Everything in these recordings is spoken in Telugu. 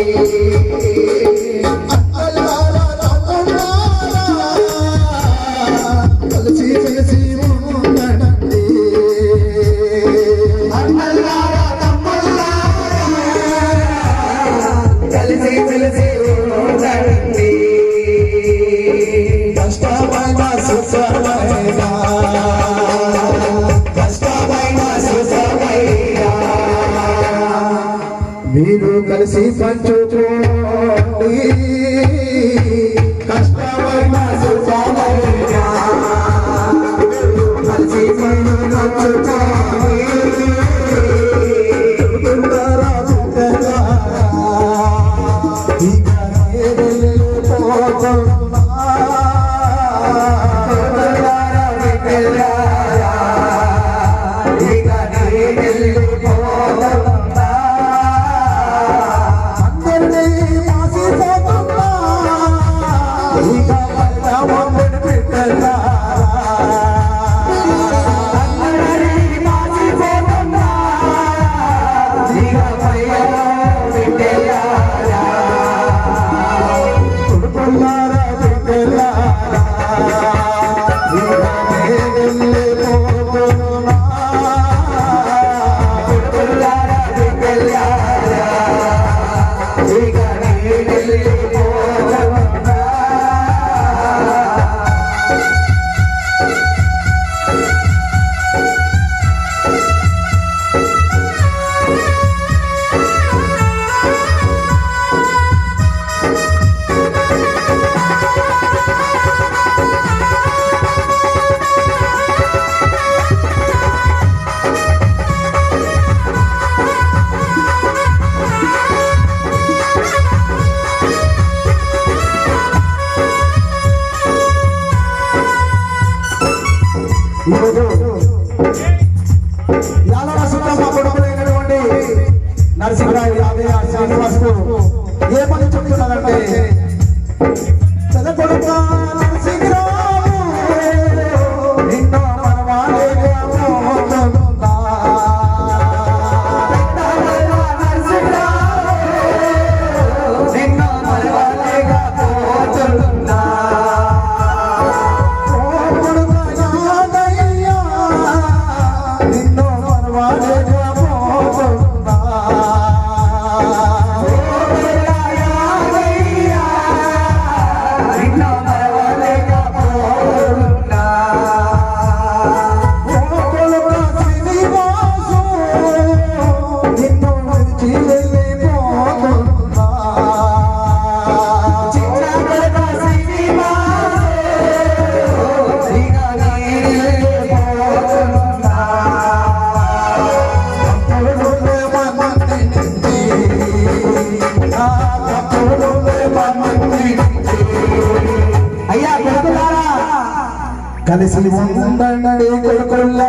Música Let's go. ಕಲಿಸಿ ಒಂದಣ್ಣೆ ಕೈಕೊಳ್ಳ.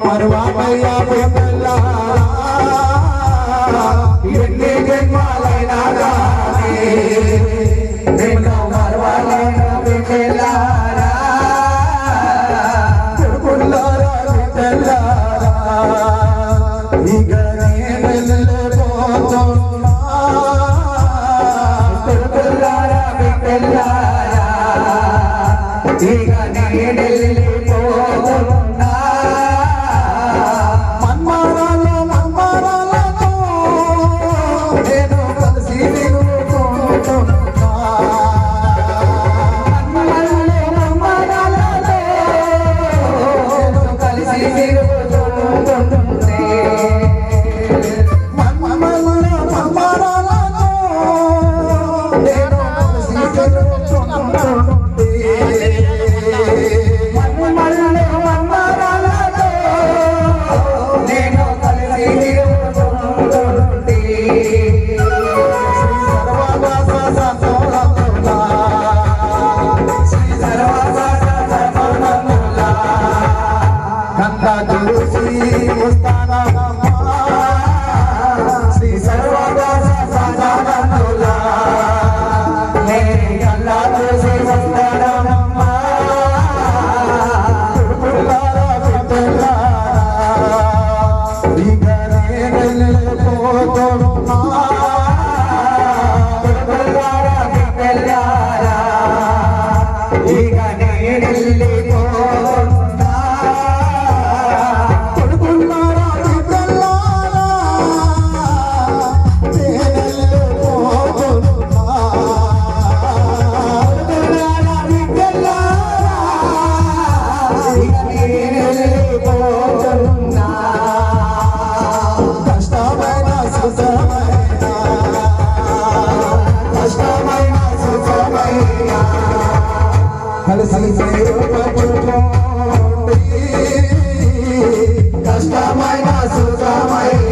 మరువా మయ్యా పిల్లలా ఎన్ని జన్మాలైనా నిన్ను మరవాలైనా పిల్లలారా కొడుకుల్లారా పిల్లలారా ఇక వెళ్ళిపోతున్నా కొడుకుల్లారా పిల్లలారా ఇక నేను vai.